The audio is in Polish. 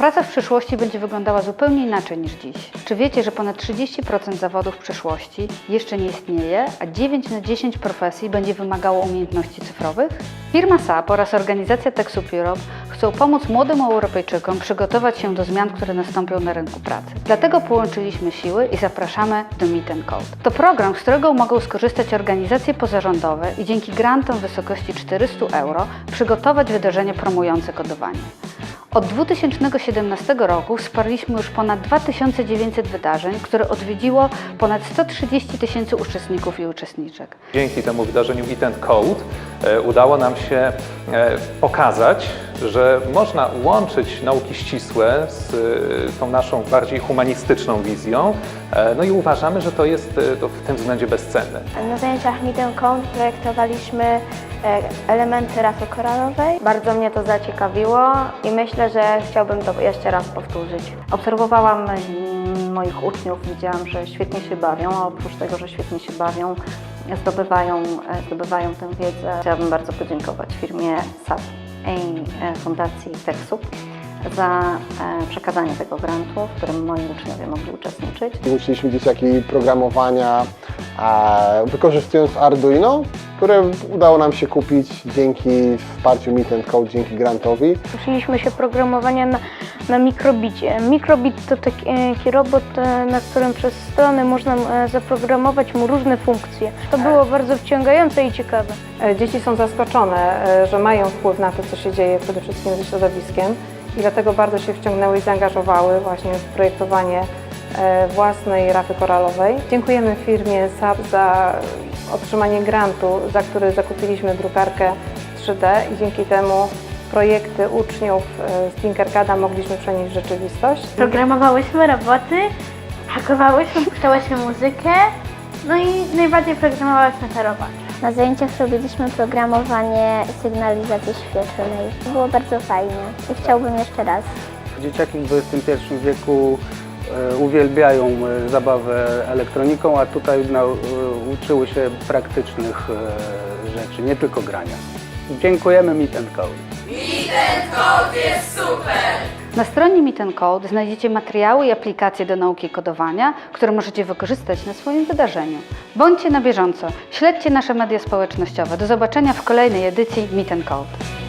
Praca w przyszłości będzie wyglądała zupełnie inaczej niż dziś. Czy wiecie, że ponad 30% zawodów w przyszłości jeszcze nie istnieje, a 9 na 10 profesji będzie wymagało umiejętności cyfrowych? Firma SAP oraz organizacja TechSoup Europe chcą pomóc młodym Europejczykom przygotować się do zmian, które nastąpią na rynku pracy. Dlatego połączyliśmy siły i zapraszamy do Meet and Code. To program, z którego mogą skorzystać organizacje pozarządowe i dzięki grantom w wysokości 400 euro przygotować wydarzenie promujące kodowanie. Od 2017 roku wsparliśmy już ponad 2900 wydarzeń, które odwiedziło ponad 130 tysięcy uczestników i uczestniczek. Dzięki temu wydarzeniu and Code e, udało nam się e, pokazać, że można łączyć nauki ścisłe z e, tą naszą bardziej humanistyczną wizją. E, No i uważamy, że to jest e, to w tym względzie bezcenne. Na zajęciach Code projektowaliśmy e, elementy rafy koralowej. Bardzo mnie to zaciekawiło i myślę, że chciałbym to jeszcze raz powtórzyć. Obserwowałam mm, moich uczniów, widziałam, że świetnie się bawią, a oprócz tego, że świetnie się bawią, zdobywają, e, zdobywają tę wiedzę. Chciałabym bardzo podziękować firmie SAP i e, Fundacji TechSoup za e, przekazanie tego grantu, w którym moi uczniowie mogli uczestniczyć. Uczyliśmy dzieciaki programowania, wykorzystując Arduino, które udało nam się kupić dzięki wsparciu Meet and Code, dzięki grantowi. Uczyliśmy się programowania na, na mikrobicie. Mikrobit to taki robot, e, na którym przez stronę można e, zaprogramować mu różne funkcje. To było bardzo wciągające i ciekawe. E, Dzieci są zaskoczone, e, że mają wpływ na to, co się dzieje przede wszystkim ze środowiskiem i dlatego bardzo się wciągnęły i zaangażowały właśnie w projektowanie e, własnej rafy koralowej. Dziękujemy firmie SAP za otrzymanie grantu, za który zakupiliśmy drukarkę 3D i dzięki temu projekty uczniów e, z Tinkercada mogliśmy przenieść w rzeczywistość. Programowałyśmy roboty, hakowałyśmy, puszczałyśmy muzykę, no i najbardziej programowałyśmy te roboty. Na zajęciach robiliśmy programowanie sygnalizacji świetlnej. Było bardzo fajnie i chciałbym jeszcze raz. Dzieciaki w XXI wieku uwielbiają e, zabawę elektroniką, a tutaj e, uczyły się praktycznych e, rzeczy, nie tylko grania. Dziękujemy Meet and Code. Na stronie Meet and Code znajdziecie materiały i aplikacje do nauki kodowania, które możecie wykorzystać na swoim wydarzeniu. Bądźcie na bieżąco, śledźcie nasze media społecznościowe. Do zobaczenia w kolejnej edycji Meet and Code.